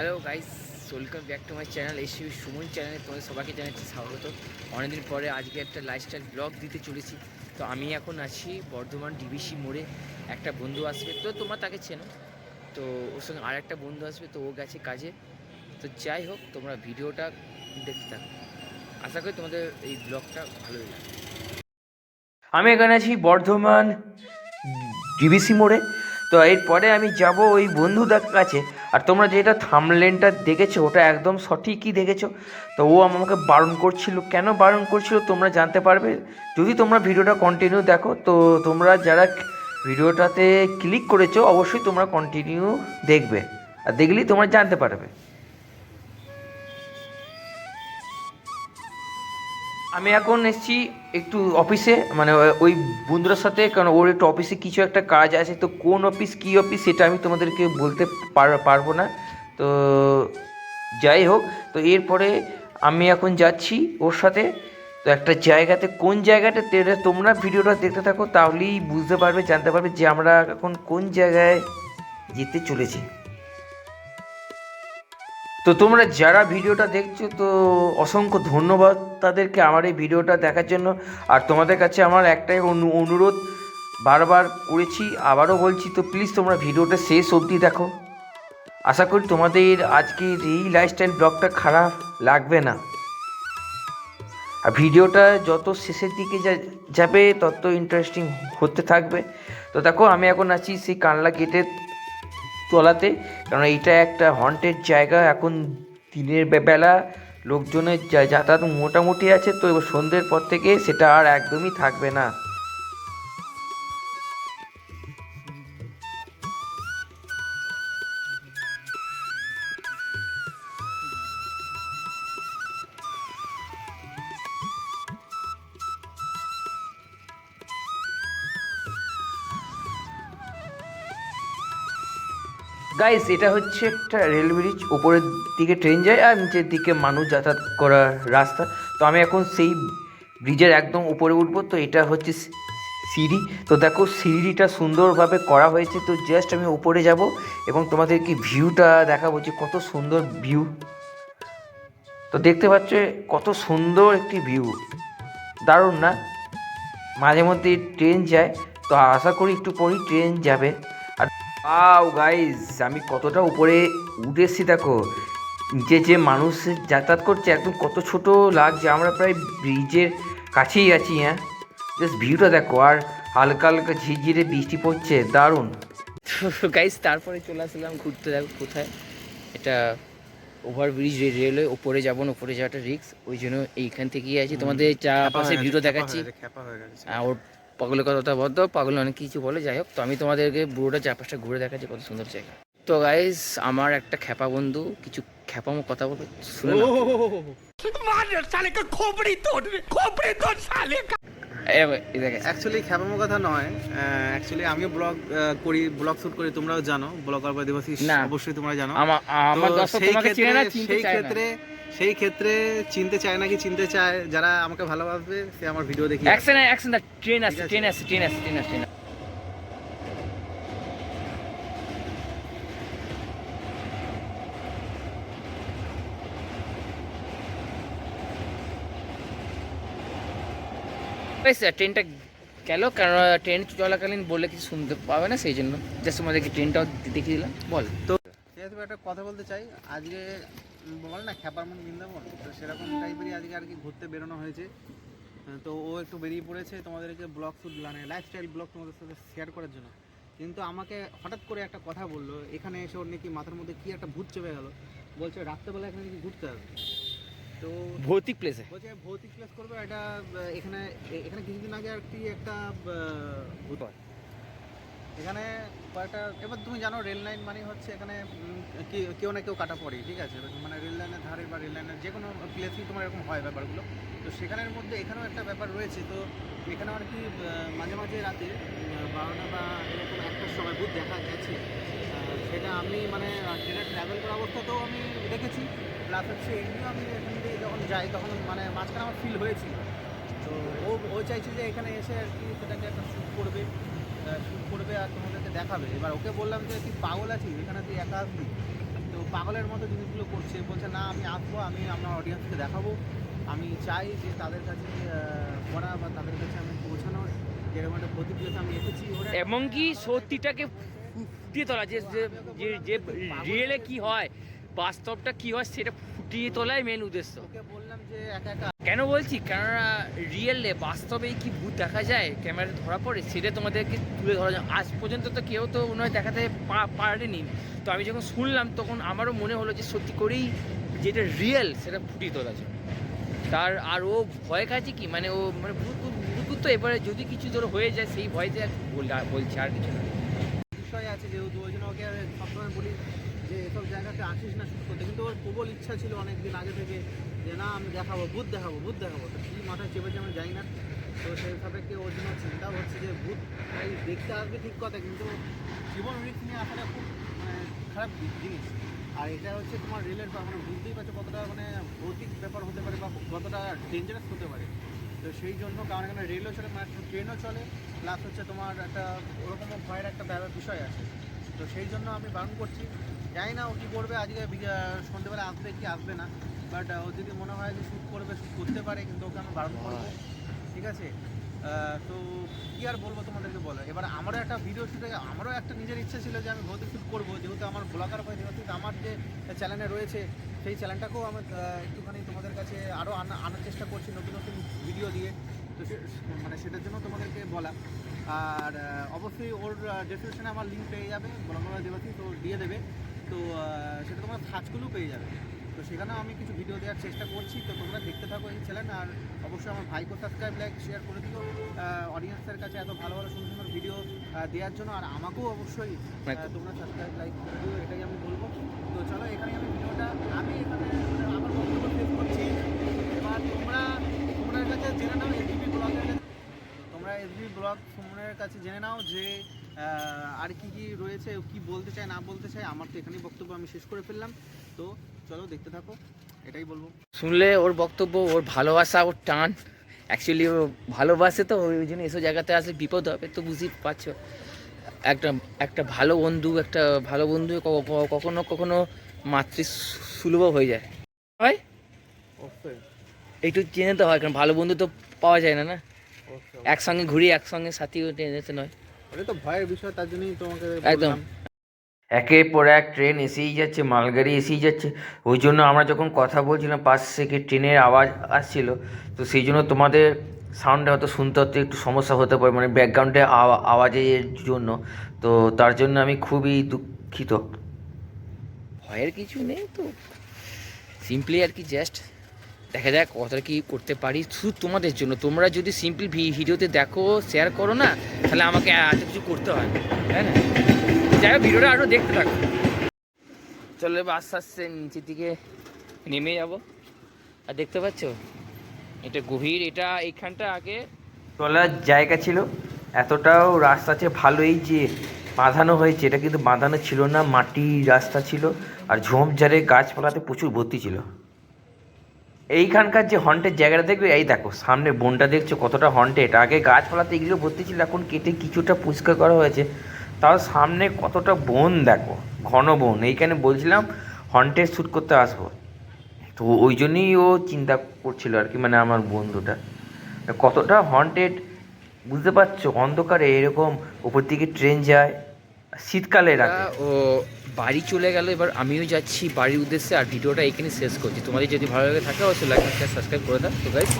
Hello guys, welcome back to my channel AC Suman চ্যানেলে তোমাদের সবাইকে জানাচ্ছি স্বাগত। অনেকদিন পরে আজকে একটা লাইফস্টাইল ব্লগ দিতে চলেছি। তো আমি এখন আছি বর্ধমান ডিবিসি মোড়ে, একটা বন্ধু আসবে। তো তোমরা তাকে চেনো। তো ওর সঙ্গে আর একটা বন্ধু আসবে, তো ও গেছে কাজে। তো যাই হোক, তোমরা ভিডিওটা দেখতে থাকো। আশা করি তোমাদের এই ব্লগটা ভালোই লাগবে। আমি এখানে আছি বর্ধমান ডিবিসি মোড়ে। তো এরপরে আমি যাব ওই বন্ধুদের কাছে। আর তোমরা যেটা থামলেনটা দেখেছ, ওটা একদম সঠিকই দেখেছ। তো ও আমাকে বারণ করছিল। কেন বারণ করছিল তোমরা জানতে পারবে? যদি তোমরা ভিডিওটা কন্টিনিউ দেখো, তো তোমরা যারা ভিডিওটাতে ক্লিক করেছ, অবশ্যই তোমরা কন্টিনিউ দেখবে। আর দেখলেই তোমরা জানতে পারবে। আমি এখন এসেছি একটু অফিসে মানে ওই বন্ধুরার সাথে, কারণ ওর একটু অফিসে কিছু একটা কাজ আছে, তো কোন অফিস কী অফিস সেটা আমি তোমাদেরকে বলতে পারব না। তো যাই হোক, তো এরপরে আমি এখন যাচ্ছি ওর সাথে। তো একটা জায়গাতে, কোন জায়গাটা তোমরা ভিডিওটা দেখতে থাকো, তাহলেই বুঝতে পারবে, জানতে পারবে যে আমরা এখন কোন জায়গায় যেতে চলেছি। তো তোমরা যারা ভিডিওটা দেখছ, তো অসংখ্য ধন্যবাদ তাদেরকে আমার এই ভিডিওটা দেখার জন্য। আর তোমাদের কাছে আমার একটাই অনু- অনুরোধ, বারবার করেছি, আবারও বলছি, তো প্লিজ তোমরা ভিডিওটা শেষ অবধি দেখো। আশা করি তোমাদের আজকের এই লাইফস্টাইল ব্লগটা খারাপ লাগবে না। আর ভিডিওটা যত শেষের দিকে যাবে, তত ইন্টারেস্টিং হতে থাকবে। তো দেখো, আমি এখন আছি সেই কানলা গেটের তলাতে, কারণ এইটা একটা হন্টেড জায়গা। এখন দিনের বেলা লোকজনের যাতায়াত মোটামুটি আছে, তো এবার সন্ধ্যের পর থেকে সেটা আর একদমই থাকবে না। গাইস এটা হচ্ছে একটা রেল ব্রিজ উপরের দিকে ট্রেন যায় আর নিচের দিকে মানুষ যাতায়াত করার রাস্তা। তো আমি এখন সেই ব্রিজের একদম উপরে উঠবো। তো এটা হচ্ছে সিঁড়ি। তো দেখো, সিঁড়িটা সুন্দরভাবে করা হয়েছে। তো জাস্ট আমি উপরে যাব এবং তোমাদেরকে ভিউটা দেখাবো যে কত সুন্দর ভিউ তো দেখতে পাচ্ছ কত সুন্দর একটি ভিউ দারুণ না? মাঝে মধ্যে ট্রেন যায়। তো আশা করি একটু পরেই ট্রেন যাবে। আর আও গাইজ আমি কতটা উপরে উঠে এসেছি দেখো। যে যে মানুষ যাতায়াত করছে একদম কত ছোট লাগছে। আমরা প্রায় ব্রিজের কাছেই আছি হ্যাঁ। জাস্ট ভিউটা দেখো আর হালকা হালকা ঝিরঝিরে বৃষ্টি পড়ছে দারুণ। গাইজ তারপরে চলে আসলাম ঘুরতে দেখো কোথায়? এটা ওভারব্রিজ রেলওয়ে ওপরে যাব না ওপরে যাওয়াটা রিক্স ওই জন্য এইখান থেকেই আছি। তোমাদের চা পাশে ভিডিও দেখাচ্ছি। হ্যাঁ ওর পাগলের কথাটা বলতো পাগল অনেক কিছু বলে যাই হোক। তো আমি তোমাদেরকে পুরোটা চারপাশটা ঘুরে দেখাচ্ছি কত সুন্দর জায়গা। তো গাইস আমার একটা খ্যাপা বন্ধু কিছু খ্যাপামো কথা বলবে শুনে। অ্যাকচুয়ালি খ্যাপামো কথা নয়। অ্যাকচুয়ালি আমিও ব্লগ করি ব্লগ শুট করি তোমরাও জানো। ব্লগার বা দেবাশিস অবশ্যই তোমরা জানো। আমার আমার দর্শক সেই তোমাকে চিনে না ক্ষেত্রে চিনতে সেই চায় না। ক্ষেত্রে সেই ক্ষেত্রে চিনতে চায় নাকি চিনতে চায় যারা আমাকে ভালোবাসবে সে আমার ভিডিও দেখি অ্যাকশন অ্যাকশন দা ট্রেন আসছে আছে। ট্রেন আসছে ট্রেন আসছে ট্রেন আসছে ট্রেন ট্রেনটা গেল কারণ ট্রেন চলাকালীন বলে কিছু শুনতে পাবে না সেই জন্য। জাস্ট তোমাদেরকে ট্রেনটাও দেখিয়ে দিলাম বল। তো যেহেতু একটা কথা বলতে চাই। আজকে বলে না খ্যাপার মন বৃন্দাবন? তো সেরকম টাইপেরই আজকে আর কি ঘুরতে বেরোনো হয়েছে। তো ও একটু বেরিয়ে পড়েছে তোমাদেরকে ব্লগ শুট মানে লাইফস্টাইল ব্লগ তোমাদের সাথে শেয়ার করার জন্য। কিন্তু আমাকে হঠাৎ করে একটা কথা বলল এখানে এসে ওর নাকি মাথার মধ্যে কি একটা ভূত চেপে গেল। বলছে রাত্রেবেলা এখানে নাকি ঘুরতে হবে তো ভৌতিক প্লেসে বলছে ভৌতিক প্লেস করবে এটা এখানে এখানে কিছুদিন আগে আর কি একটা ভূত হয়। এখানে কয়েকটা, এবার তুমি জানো রেল লাইন মানে হচ্ছে এখানে কেউ না কেউ কাটা পড়ে ঠিক আছে? মানে রেল লাইনের ধারে বা রেল লাইনের যে কোনো প্লেসেই তোমার এরকম হয় ব্যাপারগুলো। তো সেখানের মধ্যে এখানেও একটা ব্যাপার রয়েছে, তো এখানে আর কি মাঝে মাঝে রাতে বারোটা বা এরকম একটার সময় ভূত দেখা গেছে। সেটা আমি মানে ট্রেনে ট্রাভেল করা অবস্থাতেও আমি দেখেছি প্লাস হচ্ছে এমনিও আমি এখান থেকে যখন যাই, তখন মানে মাঝখানে আমার ফিল হয়েছিল। তো ও ও চাইছে যে এখানে এসে আর কি সেটাকে একটা শ্যুট করবে। শ্যুট করবে আর তোমাদেরকে দেখাবে। এবার ওকে বললাম যে তুই পাগল আছিস? এখানে তুই একা আসবি? তো পাগলের মতো জিনিসগুলো করছে। বলছে না আমি আসব আমি আমার অডিয়েন্সকে দেখাবো। আমি চাই যে তাদের কাছে পড়া বা তাদের কাছে আমি পৌঁছানোর। যেরকম একটা প্রতিক্রিয়া আমি এসেছি ওরা এমনকি সত্যিটাকে ফুটিয়ে তোলা? যে যে- যে- যে রিয়েলে কি হয় বাস্তবটা কি হয় সেটা ফুটিয়ে তোলাই মেন উদ্দেশ্য। ওকে বললাম যে একা একা কেন বলছি? কেননা রিয়েলে বাস্তবেই কি ভূত দেখা যায়? ক্যামেরা ধরা পড়ে, সেটা তোমাদেরকে তুলে ধরা যায়। আজ পর্যন্ত তো কেউ তো ওনার দেখাতে পারেনি। তো আমি যখন শুনলাম, তখন আমারও মনে হলো যে সত্যি করেই যেটা রিয়েল সেটা ফুটিয়ে তোলা যায় তার আর ও ভয় খাচ্ছে কি? মানে ও মানে ভূত তো এবারে যদি কিছু ধরো হয়ে যায়, সেই ভয়তে বলছে আর কিছু না। বিষয় আছে যেহেতু, ওই জন্য ওকে সবসময় বলি যে এসব জায়গাতে আসিস না শুট করতে কিন্তু ওর প্রবল ইচ্ছা ছিল অনেক দিন আগে থেকে যে, না, আমি দেখাবো, ভূত দেখাবো ভূত দেখাবো। তো কী মাথায় চেপেছে আমি জানি না। তো সেই সাপেক্ষে ওর জন্য চিন্তা হচ্ছে যে, ভূত, তাই দেখতে আসবে ঠিক কথা। কিন্তু জীবন রিস্ক নিয়ে আসাটা খুব মানে খারাপ জিনিস। আর এটা হচ্ছে তোমার রেলের মানে বুঝতেই পারছ কতটা মানে ভৌতিক ব্যাপার হতে পারে বা কতটা ডেঞ্জারাস হতে পারে। তো সেই জন্য কারণ এখানে রেলও চলে মানে ট্রেনও চলে প্লাস হচ্ছে তোমার একটা ওরকমও ভয়ের একটা বিষয় আছে। তো সেই জন্য আমি বারণ করছি জানি না ও কী করবে আজকে সন্ধ্যেবেলা আসবে কি আসবে না বাট ও যদি মনে হয় যে শ্যুট করবে শ্যুট করতে পারে কিন্তু ওকে আমি বারণ করব। ঠিক আছে? তো কি আর বলব তোমাদেরকে বলো? এবার আমারও একটা ভিডিও শ্যুটে আমারও একটা নিজের ইচ্ছে ছিল যে আমি ভৌতিক শ্যুট করব যেহেতু আমার ব্লগার হয়ে যেহেতু আমার যে চ্যানেলে রয়েছে সেই চ্যানেলটাকেও আমি একটুখানি তোমাদের কাছে আরও আনা আনার চেষ্টা করছি নতুন নতুন ভিডিও দিয়ে। তো সে- মানে সেটার জন্য তোমাদেরকে বলা। আর অবশ্যই ওর ডেসক্রিপশনে আমার লিঙ্ক পেয়ে যাবে বলঙ্গলা দেবাসী তো দিয়ে দেবে। তো সেটা তোমরা সার্চগুলোও পেয়ে যাবে। তো সেখানেও আমি কিছু ভিডিও দেওয়ার চেষ্টা করছি। তো তোমরা দেখতে থাকো এই চ্যানেল আর অবশ্যই আমার ভাইকে সাবস্ক্রাইব লাইক শেয়ার করে দিও। অডিয়েন্সের কাছে এত ভালো ভালো সুন্দর সুন্দর ভিডিও দেওয়ার জন্য। আর আমাকেও অবশ্যই তোমরা সাবস্ক্রাইব লাইক করে দিও। এটাই আমি বলব। তো চলো এখানে আমি ভিডিওটা আমি এখানে আমার বক্তব্য শেষ করছি। এবার তোমরা তোমাদের কাছে জেনে নাও এসবি ব্লগের কাছে। তোমরা এসবি ব্লগ সুমনের কাছে জেনে নাও যে আর কি কি রয়েছে ও কি বলতে চায় না বলতে চায় আমার তো এখানেই বক্তব্য আমি শেষ করে ফেললাম। তো চলো দেখতে থাকো এটাই বলব। শুনলে ওর বক্তব্য ওর ভালোবাসা ওর টান। অ্যাকচুয়ালি ও ভালোবাসে তো ওই জন্য এসব জায়গাতে আসলে বিপদ হবে তো বুঝতেই পারছ। একটা একটা ভালো বন্ধু একটা ভালো বন্ধু কখনো কখনো মাতৃ সুলভ হয়ে যায়। হয় একটু চেনে তো হয় কারণ ভালো বন্ধু তো পাওয়া যায় না না? একসঙ্গে ঘুরি একসঙ্গে সাথী টেনেছে নয়। তো ভয়ের বিষয় তার জন্যই তোমাকে একদম। একের পর এক ট্রেন এসেই যাচ্ছে মালগাড়ি এসেই যাচ্ছে। ওই জন্য আমরা যখন কথা বলছিলাম পাশ থেকে ট্রেনের আওয়াজ আসছিল তো সেই জন্য তোমাদের সাউন্ডে হয়তো শুনতে হতে একটু সমস্যা হতে পারে মানে ব্যাকগ্রাউন্ডে আওয়াজের জন্য। তো তার জন্য আমি খুবই দুঃখিত। ভয়ের কিছু নেই তো। সিম্পলি আর কি জাস্ট দেখা যাক কতটা কি করতে পারি। শুধু তোমাদের জন্য। তোমরা যদি সিম্পল ভিডিওতে দেখো শেয়ার করো না, তাহলে আমাকে এত কিছু করতে হয় তাই না? যাই হোক, ভিডিওটা আরও দেখতে থাকো। চলো এবার আস্তে আস্তে নিচের দিকে নেমে যাব। আর দেখতে পাচ্ছ? এটা গভীর। এটা এইখানটা আগে চলার জায়গা ছিল। এতটাও রাস্তা আছে, ভালোই যে বাঁধানো হয়েছে। এটা কিন্তু বাঁধানো ছিল না মাটির রাস্তা ছিল। আর ঝোপঝাড়ে গাছপালাতে প্রচুর ভর্তি ছিল। এইখানকার যে হন্টের জায়গাটা দেখবে, এই দেখো, সামনে বনটা দেখছ, কতটা হন্টেড আগে গাছপালাতে এগুলো ভর্তি ছিল, এখন কেটে কিছুটা পরিষ্কার করা হয়েছে। তাও সামনে কতটা বন দেখো, ঘন বন। এইখানে বলছিলাম হন্টেড শ্যুট করতে আসব। তো ওই জন্যই ও চিন্তা করছিল আর কি মানে আমার বন্ধুটা কতটা হন্টেড বুঝতে পারছ? অন্ধকারে এরকম উপর দিকে ট্রেন যায়, শীতকালে রাখে ও বাড়ি চলে গেল, এবার আমিও যাচ্ছি বাড়ির উদ্দেশ্যে আর ভিডিওটা এখানে শেষ করছি। তোমাদের যদি ভালো লাগে থাকে, অবশ্যই লাইক সাবস্ক্রাইব করে দাও। তো গাইস